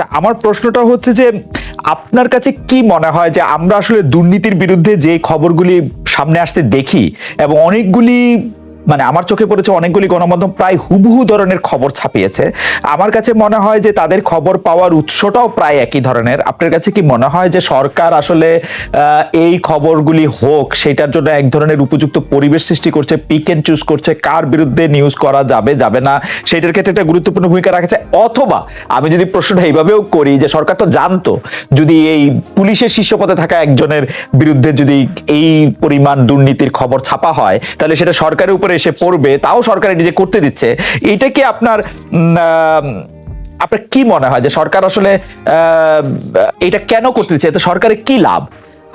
আমার প্রশ্নটা হচ্ছে যে, আপনার কাছে কি মনে হয় যে আমরা আসলে দুর্নীতির বিরুদ্ধে যে খবরগুলি সামনে আসতে দেখি এবং অনেকগুলি মানে আমার চোখে পড়েছে অনেকগুলি গণমাধ্যম প্রায় হুবহু ধরনের খবর ছাপিয়েছে। আমার কাছে মনে হয় যে তাদের খবর পাওয়ার উৎসটাও প্রায় একই ধরনের। আপনার কাছে কি মনে হয় যে সরকার আসলে এই খবরগুলি হোক, সেটার জন্য এক ধরনের উপযুক্ত পরিবেশ সৃষ্টি করছে পিক এন্ড চুজ করছে, কার বিরুদ্ধে নিউজ করা যাবে যাবে না, সেটার ক্ষেত্রে একটা গুরুত্বপূর্ণ ভূমিকা রাখছে? অথবা আমি যদি প্রশ্নটা এইভাবেও করি যে সরকার তো জানতো, যদি এই পুলিশের শীর্ষ পদে থাকা একজনের বিরুদ্ধে যদি এই পরিমাণ দুর্নীতির খবর ছাপা হয়, তাহলে সেটা সরকারের উপরে এসে পড়বে, তাও সরকার এটি যে করতে দিচ্ছে, এটা কি আপনার আপনার কি মনে হয় যে সরকার আসলে এটা কেন করতে দিচ্ছে? এতে সরকারের কি লাভ?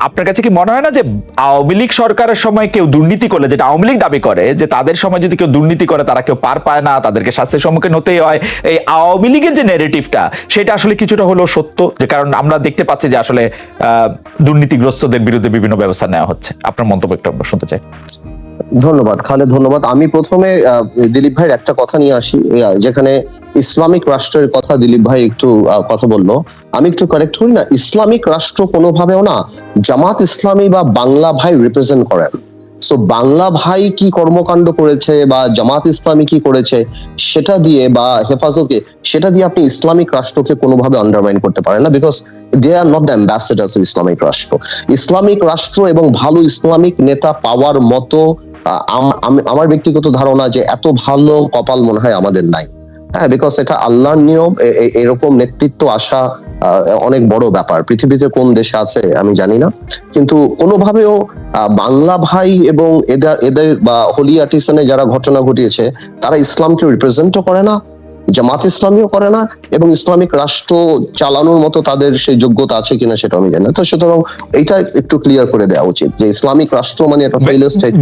আপনার কাছে কি মনে হয় না যে আওয়ামী লীগ সরকারের সময় কেউ দুর্নীতি করলে, যেটা আওয়ামী লীগ দাবি করে, যে তাদের সময় যদি কেউ দুর্নীতি করে, তারা কেউ পার পায় না, তাদেরকে শাস্তির সম্মুখীন হতেই হয়, এই আওয়ামী লীগের যে নেগেটিভটা সেটা আসলে কিছুটা হলেও সত্য? যে কারণ আমরা দেখতে পাচ্ছি যে আসলে দুর্নীতিগ্রস্তদের বিরুদ্ধে বিভিন্ন ব্যবস্থা নেওয়া হচ্ছে। আপনার মন্তব্য একটু আমরা শুনতে চাই। ধন্যবাদ, খালেদ, ধন্যবাদ। আমি প্রথমে দিলীপ ভাইয়ের একটা কথা নিয়ে আসি। যেখানে ইসলামিক রাষ্ট্রের কথা দিলীপ ভাই একটু কথা বলল। আমি একটু কারেক্ট করি না? ইসলামিক রাষ্ট্র কোনোভাবেও না জামাত ইসলামী বা বাংলা ভাই রিপ্রেজেন্ট করেন। সো বাংলা ভাই কি কর্মকাণ্ড করেছে বা জামাত ইসলামী কি করেছে, সেটা দিয়ে বা হেফাজতকে সেটা দিয়ে আপনি ইসলামিক রাষ্ট্রকে কোনোভাবে আন্ডারমাইন করতে পারেন না because they are not the ambassadors Islamic রাষ্ট্র। ইসলামিক রাষ্ট্র এবং ভালো ইসলামিক নেতা পাওয়ার মতো আমার ব্যক্তিগত ধারণা যে এত ভালো কপাল মনে হয় আমাদের নাই। হ্যাঁ বিকজ এটা আল্লাহর নিয়ম এরকম নেতৃত্ব আসা অনেক বড় ব্যাপার। পৃথিবীতে কোন দেশে আছে, আমি জানি না। কিন্তু কোনোভাবেও বাংলা ভাই এবং এদের এদের বা হোলি আর্টিসানে যারা ঘটনা ঘটিয়েছে, তারা ইসলামকে রিপ্রেজেন্টও করে না জামাত ইসলামীও করে না এবং ইসলামিক রাষ্ট্র চালানোর মতো তাদের সেই যোগ্যতা আছে কিনা সেটা আমি জানি না। তো সুতরাং এটা একটু ক্লিয়ার করে দেওয়া উচিত যে ইসলামিক রাষ্ট্র মানে একটা ফেইলার স্টেট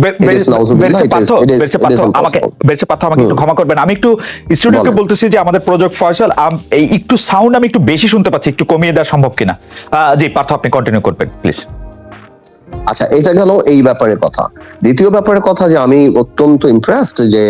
আমাকে বেরসে পার্থ, আমাকে একটু ক্ষমা করবেন। আমি একটু স্টুডিওকে বলতেছি যে আমাদের প্রজেক্ট ফয়সাল এই একটু সাউন্ড আমি একটু বেশি শুনতে পাচ্ছি একটু কমিয়ে দেওয়া সম্ভব কিনা? জি পার্থ আপনি কন্টিনিউ করবেন প্লিজ আচ্ছা এটা গেল এই ব্যাপারে কথা। দ্বিতীয় ব্যাপারে কথা যে আমি অত্যন্ত ইমপ্রেসড যে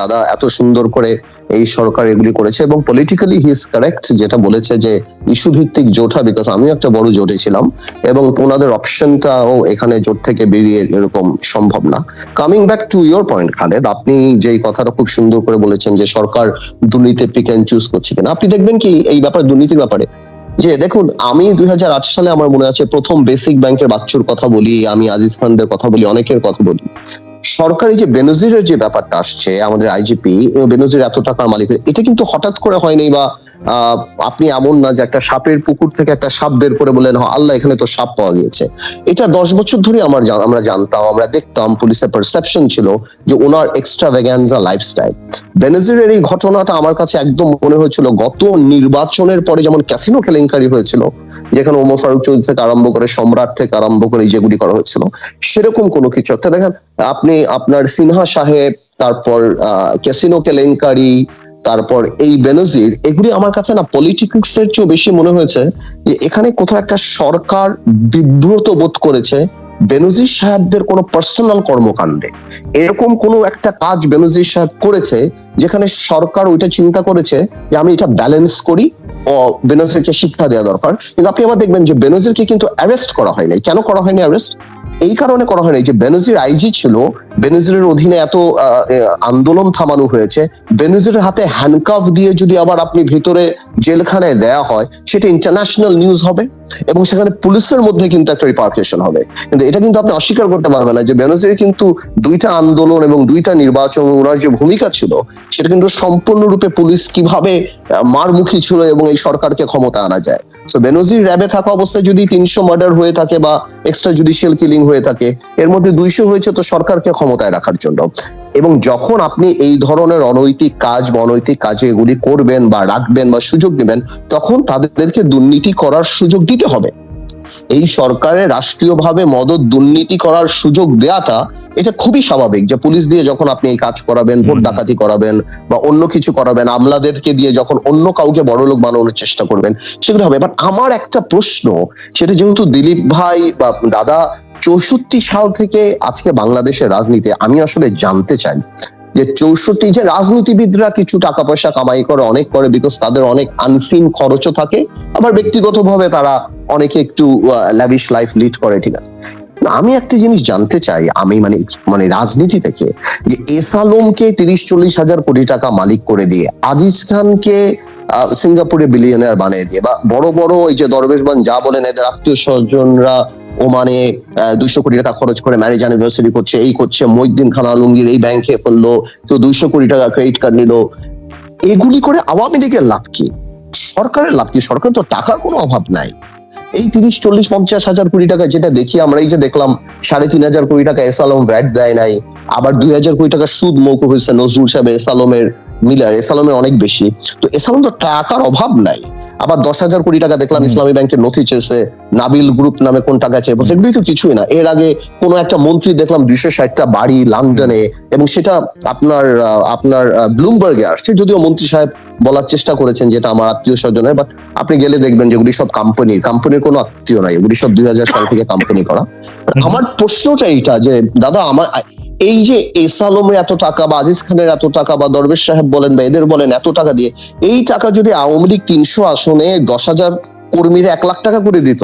দাদা এত সুন্দর করে এই সরকার এগুলি করেছে এবং পলিটিক্যালি হি ইজ কারেক্ট যেটা বলেছে যে ইস্যু ভিত্তিক জোটা বিকজ আমি একটা বড় জোটে ছিলাম এবং ওনাদের অপশনটাও এখানে জোট থেকে বেরিয়ে এরকম সম্ভব না। Coming back to your point Khaled, আপনি যেই কথাটা খুব সুন্দর করে বলেছেন যে, সরকার দুর্নীতি পিক অ্যান্ড চুজ করছে কিনা। আপনি দেখবেন কি এই ব্যাপারে দুর্নীতির ব্যাপারে যে দেখুন, আমি দুই হাজার আট সালে আমার মনে আছে প্রথম বেসিক ব্যাংকের বাচ্চুর কথা বলি, আমি আজিজ খানদের কথা বলি, অনেকের কথা বলি। সরকারি যে বেনজিরের যে ব্যাপারটা আসছে, আমাদের আইজিপি বেনজির এত টাকার মালিক, এটা কিন্তু হঠাৎ করে হয়নি বা আপনি এমন না যে একটা সাপের পুকুর থেকে একটা সাপ বের করে বলেন "হ, আল্লাহ এখানে তো সাপ পাওয়া গিয়েছে। এটা দশ বছর ধরে আমার আমরা জানতাম আমরা দেখতাম পুলিশের পারসেপশন ছিল যে ওনার এক্সট্রা ভ্যাগানজা লাইফস্টাইল বেনজিরের এই ঘটনাটা আমার কাছে একদম মনে হয়েছিল গত নির্বাচনের পরে যেমন ক্যাসিনো কেলেঙ্কারি হয়েছিল যেখানে ওমর ফারুক চৌধুরী থেকে আরম্ভ করে সম্রাট থেকে আরম্ভ করে যেগুলি করা হয়েছিল সেরকম কোনো কিছু একটা। দেখেন আপনি আপনার সিনহা সাহেব তারপর ক্যাসিনো কেলেঙ্কারি তারপর এই বেনজির, এগুলি আমার কাছে না পলিটিক্স এর চেয়েও বেশি মনে হয়েছে যে এখানে কোথাও একটা সরকার বিব্রত বোধ করেছে বেনজির সাহেবদের কোনো পার্সোনাল কর্মকাণ্ডে। এরকম কোনো একটা কাজ বেনজির সাহেব করেছে যেখানে সরকার ওইটা চিন্তা করেছে যে আমি এটা ব্যালেন্স করি, ও বেনজিরকে শিক্ষা দেওয়া দরকার। কিন্তু আপনি আবার দেখবেন যে বেনজিরকে কিন্তু অ্যারেস্ট করা হয়নি। কেন করা হয়নি অ্যারেস্ট এই কারণে করা হয়নি যে বেনজির আইজি ছিল, বেনজিরের অধীনে এত আন্দোলন থামানো হয়েছে, বেনজিরের হাতে হ্যান্ডকাফ দিয়ে যদি আবার আপনি ভিতরে জেলখানায় দেয়া হয়, সেটা ইন্টারন্যাশনাল নিউজ হবে এবং সেখানে পুলিশের মধ্যে কিন্তু একটা রিপার্কেশন হবে। কিন্তু এটা কিন্তু আপনি অস্বীকার করতে পারবেন না যে বেনজির কিন্তু দুইটা আন্দোলন এবং দুইটা নির্বাচন ওনার যে ভূমিকা ছিল, সেটা কিন্তু সম্পূর্ণরূপে পুলিশ কীভাবে মারমুখী ছিল এবং এই সরকারকে ক্ষমতা আনা যায়। সো বেনজির র্যাবে থাকা অবস্থায় যদি তিনশো মার্ডার হয়ে থাকে বা এক্সট্রা জুডিশিয়াল কিলিং হয়ে থাকে, এর মধ্যে দুইশো হয়েছে তো সরকারকে ক্ষমতায় রাখার জন্য। এবং যখন আপনি এই ধরনের অনৈতিক কাজ বা অনৈতিক কাজে এগুলি করবেন বা রাখবেন বা সুযোগ নেবেন তখন তাদেরকে দুর্নীতি করার সুযোগ দিতে হবে। এই সরকারের রাষ্ট্রীয়ভাবে মদত দুর্নীতি করার সুযোগ দেয়াটা এটা খুবই স্বাভাবিক যে পুলিশ দিয়ে যখন আপনি এই কাজ করাবেন ভোট ডাকাতি করাবেন বা অন্য কিছু করাবেন আমলাদেরকে দিয়ে যখন অন্য কাউকে বড়লোক বানানোর চেষ্টা করবেন সেগুলো হবে। এবার আমার একটা প্রশ্ন সেটা যেহেতু দিলীপ ভাই বা দাদা চৌষট্টি সাল থেকে আজকে বাংলাদেশের রাজনীতি আমি আসলে জানতে চাই যে চৌষট্টি যে রাজনীতিবিদরা কিছু টাকা পয়সা কামাই করে অনেক করে বিকজ তাদের অনেক আনসিন খরচও থাকে আবার ব্যক্তিগতভাবে তারা অনেকে একটু ল্যাভিশ লাইফ লিড করে ঠিক আছে? আমি একটা জিনিস জানতে চাই, আমি মানে মানে রাজনীতি থেকে, যে এস আলমকে তিরিশ চল্লিশ হাজার কোটি টাকা মালিক করে দিয়ে, আজিজ খানকে সিঙ্গাপুরে বিলিয়নার বানিয়ে দিয়ে, বা বড় বড় ওই যে দরবেশবান যা বলেন এদের আত্মীয় স্বজনরা ওমানে দুইশো কোটি টাকা খরচ করে ম্যারেজ অ্যানিভার্সারি করছে, এই করছে মহিদ্দিন খান আলমগীর এই ব্যাংকে ফেলল তো দুইশো কোটি টাকা ক্রেডিট কার্ড নিল। এগুলি করে আওয়ামী লীগের লাভ কি? সরকারের লাভ কি? সরকার তো টাকার কোনো অভাব নাই। এই তিরিশ, চল্লিশ, পঞ্চাশ হাজার কোটি টাকা যেটা দেখি, আমরা এই যে দেখলাম, সাড়ে তিন হাজার কোটি টাকা এস আলম ভ্যাট দেয় নাই, আবার দুই হাজার কোটি টাকা সুদ মৌকু হয়েছে নজরুল সাহেব এস আলমের মিলার এস আলমের অনেক বেশি। তো এস আলম তো টাকার অভাব নাই। আবার দশ হাজার কোটি টাকা দেখলাম ইসলামী ব্যাংকের নথি চেয়েছে নাবিল গ্রুপ নামে কোন টাকা খেয়ে বলছে এগুলি তো কিছুই না। এর আগে কোনো একটা মন্ত্রী দেখলাম দুইশো ষাটটা বাড়ি লন্ডনে এবং সেটা আপনার আপনার ব্লুমবার্গে আসছে। যদিও মন্ত্রী সাহেব বলার চেষ্টা করেছেন যেটা আমার আত্মীয় স্বজনের বাট আপনি গেলে দেখবেন যে এগুলি সব কোম্পানির কোম্পানির কোনো আত্মীয় নাই। এগুলি সব দুই হাজার সাল থেকে কোম্পানি করা। আমার প্রশ্নটা এইটা যে দাদা আমার এই যে এস আলমের এত টাকা বা আজিজ খানের এত টাকা বা দরবেশ সাহেব বলেন বা এদের বলেন এত টাকা দিয়ে এই টাকা যদি আওয়ামী লীগ তিনশো আসনে দশ হাজার কর্মীরা এক লাখ টাকা করে দিত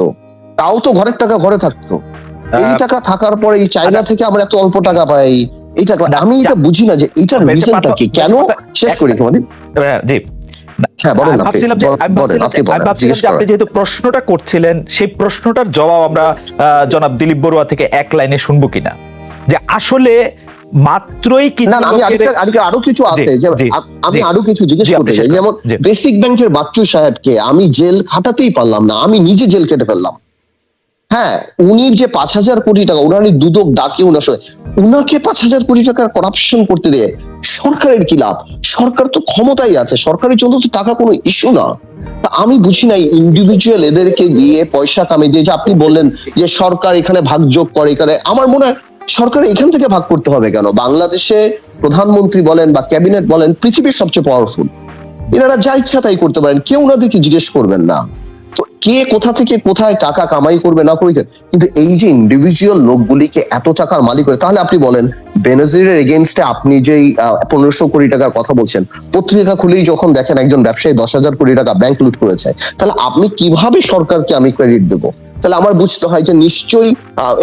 তাও তো ঘরের টাকা ঘরে থাকতো। এই টাকা থাকার পরে এই চায়না থেকে আমরা এত অল্প টাকা পাই এই টাকা না, আমি এটা বুঝি না যে এটার রিজনটা কি? কেন? শেষ করি তোমাদের হ্যাঁ, জি। হ্যাঁ আপনি যেহেতু প্রশ্নটা করছিলেন সেই প্রশ্নটার জবাব আমরা জনাব দিলীপ বড়ুয়া থেকে এক লাইনে শুনব কিনা? যে আসলে মাত্রই না আমি আরেকটা আরও কিছু আছে যে আমি আরও কিছু জিজ্ঞেস করতে চাই যেমন বেসিক ব্যাংকের বাচ্চু সাহেবকে আমি জেল খাটাতেই পারলাম না আমি নিজে জেল কেটে ফেললাম। হ্যাঁ উনি যে পাঁচ হাজার কোটি টাকা উনার এই দুদক ডাকে উনার সাথে উনাকে পাঁচ হাজার কোটি টাকার করাপশন করতে দিয়ে সরকারের কি লাভ? সরকার তো ক্ষমতাই আছে সরকারের জন্য তো টাকা কোনো ইস্যু না। তা আমি বুঝি না ইন্ডিভিজুয়াল এদেরকে দিয়ে পয়সা কামিয়ে দিয়ে যে আপনি বললেন যে সরকার এখানে ভাগযোগ করে এখানে আমার মনে হয় সরকার এখান থেকে ভাগ করতে হবে কেন? বাংলাদেশে প্রধানমন্ত্রী বলেন বা ক্যাবিনেট বলেন পৃথিবীর সবচেয়ে পাওয়ারফুল এনারা যা ইচ্ছা তাই করতে পারেন, কেউ ওনাদেরকে জিজ্ঞেস করবেন না। তো কে কোথা থেকে কোথায় টাকা কামাই করবে না করবে? কিন্তু এই যে ইন্ডিভিজুয়াল লোকগুলিকে এত টাকার মালিক করে তাহলে আপনি বলেন বেনজিরের এগেনস্টে আপনি যেই পনেরোশো কোটি টাকার কথা বলছেন, পত্রিকা খুলেই যখন দেখেন একজন ব্যবসায়ী দশ হাজার কোটি টাকা ব্যাংক লুট করেছে, তাহলে আপনি কীভাবে সরকারকে আমি ক্রেডিট দেবো? তাহলে আমার বুঝতে হয় যে নিশ্চয়ই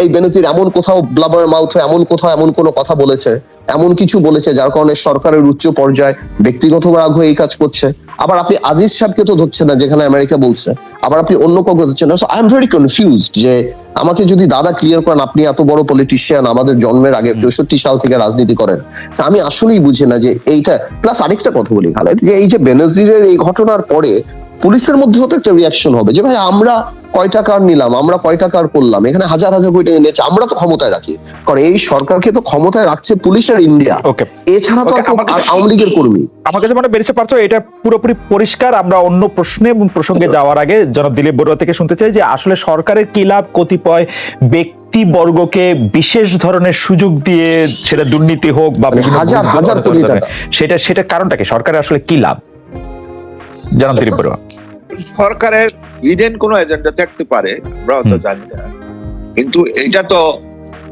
এই বেনজির এমন কোথাও ব্লাবার মাউথ এমন কোথাও এমন কোনো কথা বলেছে এমন কিছু বলেছে যার কারণে সরকারের উচ্চ পর্যায়ে ব্যক্তিগত রাগ হয়ে এই কাজ করছে। আবার আপনি আজিজ সাহেবকে তো ধরছেন না যেখানে আমেরিকা বলছে। আবার আপনি অন্য কাউকে ধরছেন না। আই এম ভেরি কনফিউজড যে আমাকে যদি দাদা ক্লিয়ার করেন আপনি এত বড় পলিটিশিয়ান আমাদের জন্মের আগে চৌষট্টি সাল থেকে রাজনীতি করেন। আমি আসলেই বুঝি না যে এইটা প্লাস আরেকটা কথা বলি খালেদ যে এই যে বেনজিরের এই ঘটনার পরে পুলিশের মধ্যেও তো একটা রিয়াকশন হবে যে ভাই আমরা কয় টাকার নিলাম? আমরা কয় টাকার করলাম? এখানে হাজার হাজার কোটি টাকা নিয়েছে আমরা তো ক্ষমতায় রাখি। কারণ এই সরকারকে তো ক্ষমতায় রাখছে পুলিশ আর ইন্ডিয়া। এছাড়া তো আর আওয়ামী লীগের কর্মী। আমার কাছে মনে বেরিয়েছে পারছ এটা পুরোপুরি পরিষ্কার। আমরা অন্য প্রশ্নে এবং প্রসঙ্গে যাওয়ার আগে জনাব দিলীপ বড়ুয়া থেকে শুনতে চাই যে আসলে সরকারের কি লাভ কতিপয় ব্যক্তি ব্যক্তিবর্গকে বিশেষ ধরনের সুযোগ দিয়ে সেটা দুর্নীতি হোক বা মানে হাজার হাজার সেটা সেটা কারণটা কি? সরকারের আসলে কি লাভ? বড়ুয়া সরকারের কোনো এজেন্ডা থাকতে পারে আমরা জানি না। কিন্তু এটা তো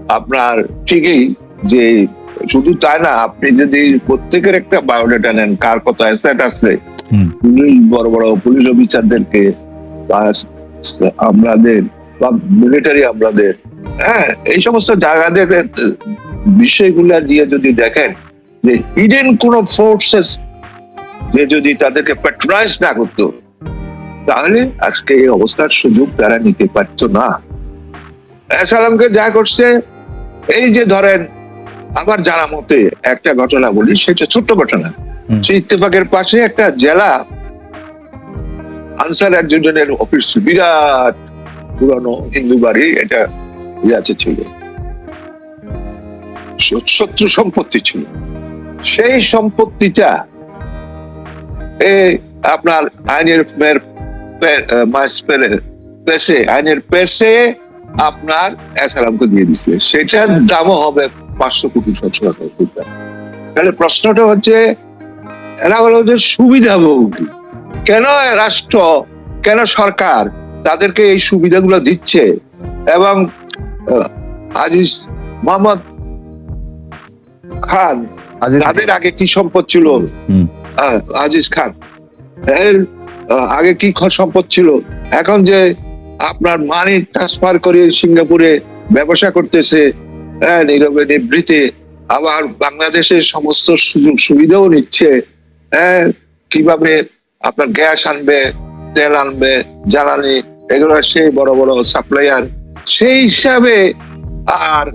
আপনার ঠিকই যে শুধু তাই না আপনি যদি প্রত্যেকের একটা বায়োডাটা নেন কার কত অ্যাসেট আছে পুলিশ বড় বড় পুলিশ অফিসারদেরকে আমাদের বা মিলিটারি আমাদের হ্যাঁ এই সমস্ত জায়গাদের বিষয়গুলা দিয়ে যদি দেখেন যে ইডেন কোন ফোর্সেস যে যদি তাদেরকে প্যাট্রাইজ না করতো তাহলে আজকে এই অবস্থার সুযোগ তারা নিতে পারতো না। সালামকে যা করছে এই যে ধরেন আমার জানা মতে একটা ঘটনা বলি সেটা ছোট্ট ঘটনা। সেই ইত্তেফাকের পাশে একটা জেলা আনসার একজনের অফিস বিরাট পুরনো হিন্দু বাড়ি এটা ইয়াতে ছিল। শত্রু সম্পত্তি ছিল। সেই সম্পত্তিটা এই আপনার আইনের পেশে আইনের পেশে আপনার দিয়ে দিচ্ছে সেটার দামও হবে পাঁচশো কোটি তাহলে প্রশ্নটা হচ্ছে, এরা হলো যে কেন রাষ্ট্র, কেন সরকার তাদেরকে এই সুবিধাগুলো দিচ্ছে? এবং আজিজ মোহাম্মদ খান তাদের আগে কি সম্পদ ছিল? হুম। আজিজ খান। এর আগে কি সম্পদ ছিল? এখন যে আপনার মানি ট্রান্সফার করে সিঙ্গাপুরে ব্যবসা করতেছে হ্যাঁ, নীরবে নিবৃতে আবার বাংলাদেশের সমস্ত সুযোগ সুবিধাও নিচ্ছে হ্যাঁ কীভাবে আপনার গ্যাস আনবে তেল আনবে জ্বালানি এগুলো সেই বড় বড় সাপ্লায়ার সেই হিসাবে আর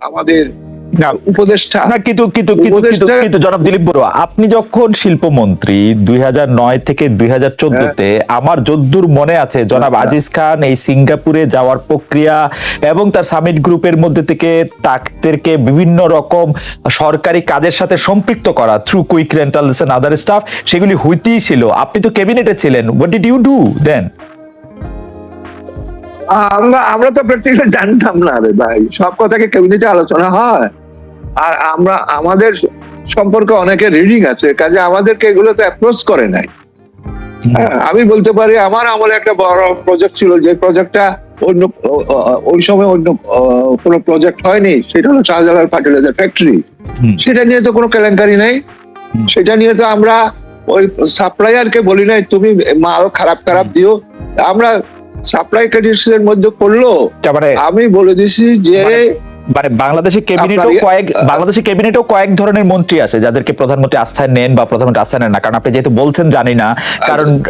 আমাদের না উপদেষ্টা না কিন্তু কিন্তু কিন্তু কিন্তু জনাব দিলীপ বড়ুয়া আপনি যখন শিল্পমন্ত্রী দুই থেকে দুই হাজার আমার যদ্দূর মনে আছে জনাব হ্যাঁ। আজিজ খান এই সিঙ্গাপুরে যাওয়ার প্রক্রিয়া এবং তার সামিট গ্রুপের মধ্যে থেকে তাদেরকে বিভিন্ন রকম সরকারি কাজের সাথে সম্পৃক্ত করা through quick rentals and other stuff সেগুলি হইতেই ছিল। আপনি তো ক্যাবিনেটে ছিলেন what did you do then আমরা আমরা তো প্র্যাকটিক্যালি জানতাম না রে ভাই সব কথাকে ক্যাবিনেটে আলোচনা হয়। আর আমরা আমাদের সম্পর্কে অনেকে রিডিং আছে কাজে আমাদেরকে এগুলো তো অ্যাপ্রোচ করে নাই। হ্যাঁ, আমি বলতে পারি আমার আমলে একটা বড় প্রজেক্ট ছিল যে প্রজেক্টটা অন্য ওই সময় অন্য কোনো প্রজেক্ট হয়নি সেটা হলো শাহজালাল ফার্টিলাইজার ফ্যাক্টরি সেটা নিয়ে তো কোনো কেলেঙ্কারি নেই। সেটা নিয়ে তো আমরা ওই সাপ্লায়ারকে বলি নাই তুমি মাল খারাপ খারাপ দিও। আমরা সাপ্লাই কন্ডিশনের মধ্যে করল মানে আমি বলে দিছি যে মানে- বাংলাদেশের ক্যাবিনেটও ইয়ে- কয়েক বাংলাদেশের ক্যাবিনেটও কয়েক ধরনের মন্ত্রী আছে যাদেরকে প্রধানমন্ত্রী আস্থায় নেন বা প্রধানমন্ত্রী আস্থায় নেন না। কারণ আপনি যেহেতু বলছেন জানি না। কারণ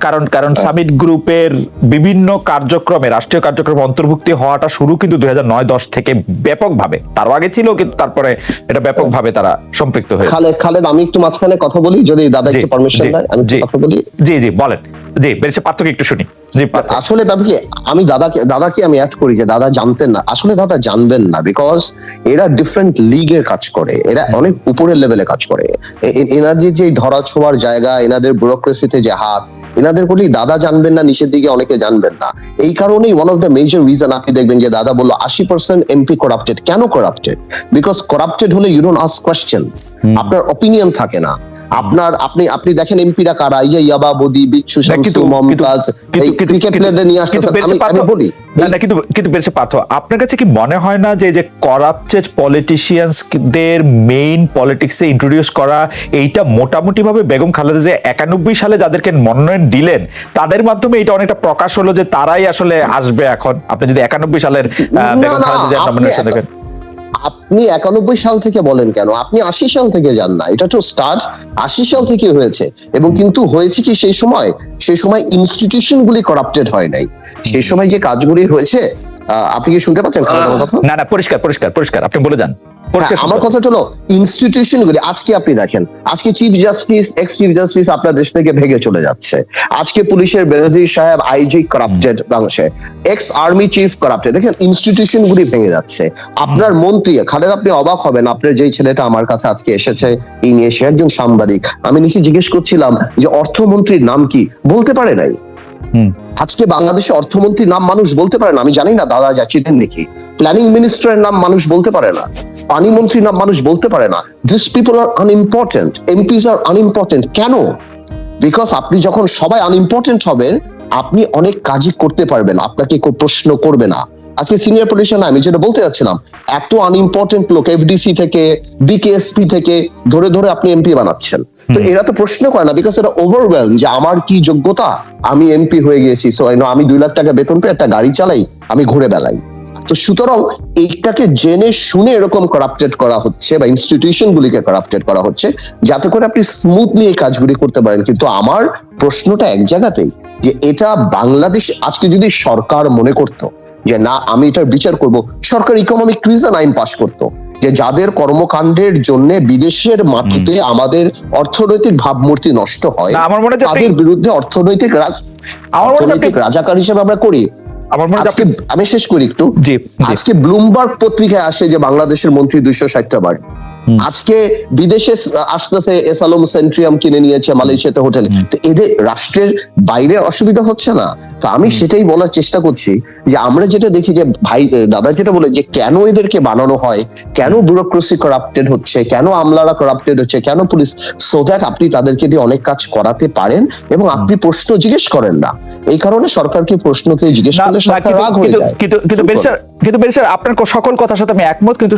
কারণ কারণ সামিট গ্রুপের বিভিন্ন কার্যক্রমে রাষ্ট্রীয় কার্যক্রমে অন্তর্ভুক্তি হওয়াটা শুরু কিন্তু দুই হাজার নয় দশ থেকে ব্যাপকভাবে। তারও আগে ছিল কিন্তু তারপরে এটা ব্যাপকভাবে তারা সম্পৃক্ত হয়েছে। খালেদ খালেদ আমি একটু মাঝখানে কথা বলি যদি দাদা একটু পারমিশন দেয় আমি কথা বলি। জি জি বলেন। জি বেরিয়েছে পার্থক্য একটু শুনি। আসলে ব্যাপার কি আমি দাদাকে দাদাকে আমি অ্যাড করি যে দাদা জানতেন না। আসলে দাদা জানবেন না বিকজ এরা ডিফারেন্ট লিগে কাজ করে। এরা অনেক উপরের লেভেলে কাজ করে। এ- এ- এনাদের যে ধরা ছোঁয়ার জায়গা এনাদের ব্যুরোক্রেসিতে যে হাত এনাদের বলি দাদা জানবেন না নিচের দিকে অনেকে জানবেন না। এই কারণেই one of the major reason আপনি দেখবেন যে দাদা বলল আশি পার্সেন্ট এমপি করাপ্টেড কেন করাপ্টেড বিকজ করাপ্টেড হলে ইউ ডোন্ট আস্ক কোয়েশ্চেন্স আপনার অপিনিয়ন থাকে না। আপনার আপনি আপনি দেখেন এমপিরা কারা? ইয়া ইয়াবা বদি বিচ্ছু শামসু মমতাজ এই ক্রিকেট প্লেয়ারদের নিয়ে আসতেছেন। আমি আমি বলি না কিন্তু কিন্তু বেরিয়েছে পার্থ। আপনার কাছে কি মনে হয় না যে এই যে করাপ্টেড পলিটিশিয়ানসদের মেইন পলিটিক্সে ইন্ট্রোডিউস করা এইটা মোটামুটি ভাবে বেগম খালেদা যে একানব্বই সালে যাদেরকে মনোনয়ন দিলেন তাদের মাধ্যমে এটা অনেকটা প্রকাশ হলো যে তারাই আসলে আসবে এখন। আপনি যদি একানব্বই সালের বেগম খালেদা জিয়ার nomination দেখেন। আপনি একানব্বই সাল থেকে বলেন কেন? আপনি আশি সাল থেকে যান না। এটা তো স্টার্ট আশি সাল থেকে হয়েছে। এবং কিন্তু হয়েছে কি সেই সময়? সেই সময় ইনস্টিটিউশন গুলি করাপ্টেড হয় নাই। সেই সময় যে কাজগুলি হয়েছে আহ, আপনি কি শুনতে পাচ্ছেন না না পরিষ্কার পরিষ্কার পরিষ্কার। আপনি বলে যান। আমার কথা হলো ইনস্টিটিউশন গুলি আজকে আপনি দেখেন আজকে chief justice ex chief justice আপনার দেশ থেকে ভেঙে চলে যাচ্ছে। আজকে পুলিশের বেনজির সাহেব আইজি করাপ্টেড বাংলাদেশে এক্স আর্মি চিফ করাপ্টেড দেখেন ইনস্টিটিউশন গুলি ভেঙে যাচ্ছে। আপনার মন্ত্রী খালেদ আপনি অবাক হবেন আপনার যেই ছেলেটা আমার কাছে আজকে এসেছে এই নিয়ে সে একজন সাংবাদিক। আমি নিচে জিজ্ঞেস করছিলাম যে অর্থমন্ত্রীর নাম কি বলতে পারে নাই। আজকে বাংলাদেশে অর্থমন্ত্রীর নাম মানুষ বলতে পারে না, আমি জানি না, দাদা যাচ্ছিলেন নাকি প্ল্যানিং মিনিস্টারের নাম মানুষ বলতে পারে না, পানি মন্ত্রীর নাম মানুষ বলতে পারে না। This people are unimportant MPs are unimportant কেন? বিকজ আপনি যখন সবাই আনইম্পর্টেন্ট হবেন, আপনি অনেক কাজই করতে পারবেন, আপনাকে কেউ প্রশ্ন করবে না। আজকে সিনিয়র পলিটিশিয়ান আমি যেটা বলতে যাচ্ছিলাম এত আনইম্পর্টেন্ট লোক এফডিসি থেকে বিকেএসপি থেকে ধরে ধরে আপনি এমপি বানাচ্ছেন। তো এরা তো প্রশ্ন করে না বিকজ এটা ওভারওয়েলম যে আমার কি যোগ্যতা? আমি এমপি হয়ে গিয়েছি সো আমি দুই লাখ টাকা বেতন পেয়ে একটা গাড়ি চালাই আমি ঘুরে বেড়াই। তো সুতরাং এইটাকে জেনে শুনে এরকম করাপ্টেড করা হচ্ছে বা ইনস্টিটিউশন গুলিকে করাপ্টেড করা হচ্ছে যাতে করে আপনি স্মুথলি এই কাজগুলি করতে পারেন। কিন্তু আমার প্রশ্নটা এক জায়গাতেই যে এটা বাংলাদেশ আজকে যদি সরকার মনে করত যে না আমি এটার বিচার করব সরকার ইকোনমিক রিজন আইন পাশ করত যে যাদের কর্মকাণ্ডের জন্য বিদেশের মাটিতে আমাদের অর্থনৈতিক ভাবমূর্তি নষ্ট হয় তাদের বিরুদ্ধে অর্থনৈতিক রাজ- আমার যে আপনি- অর্থনৈতিক রাজাকার হিসেবে আমরা করি। আমার মনে আজকে আমি শেষ করি একটু জি আজকে ব্লুমবার্গ পত্রিকায় আসে যে বাংলাদেশের মন্ত্রী দুইশো ষাটটা হুম। আজকে বিদেশে আসতেছে এসালম সেন্ট্রিয়াম কিনে নিয়েছে মালয়েশিয়াতে হোটেল। তো এদের রাষ্ট্রের বাইরে অসুবিধা হচ্ছে না? তো আমি সেটাই বলার চেষ্টা করছি যে আমরা যেটা দেখি যে ভাই দাদা যেটা বলে যে কেন এদেরকে বানানো হয় কেন ব্যুরোক্রেসি করাপ্টেড হচ্ছে কেন আমলারা করাপ্টেড হচ্ছে কেন পুলিশ সো দ্যাট আপনি তাদেরকে দিয়ে অনেক কাজ করাতে পারেন এবং আপনি প্রশ্ন জিজ্ঞেস করেন না। এই কারণে সরকারকে প্রশ্নকে জিজ্ঞেস করলে সরকার কিন্তু রাগ হয়ে কিন্তু যায়। কিন্তু কিন্তু চুপ বেরিসার কিন্তু বেরিসার আপনার সকল কথার সাথে আমি একমত কিন্তু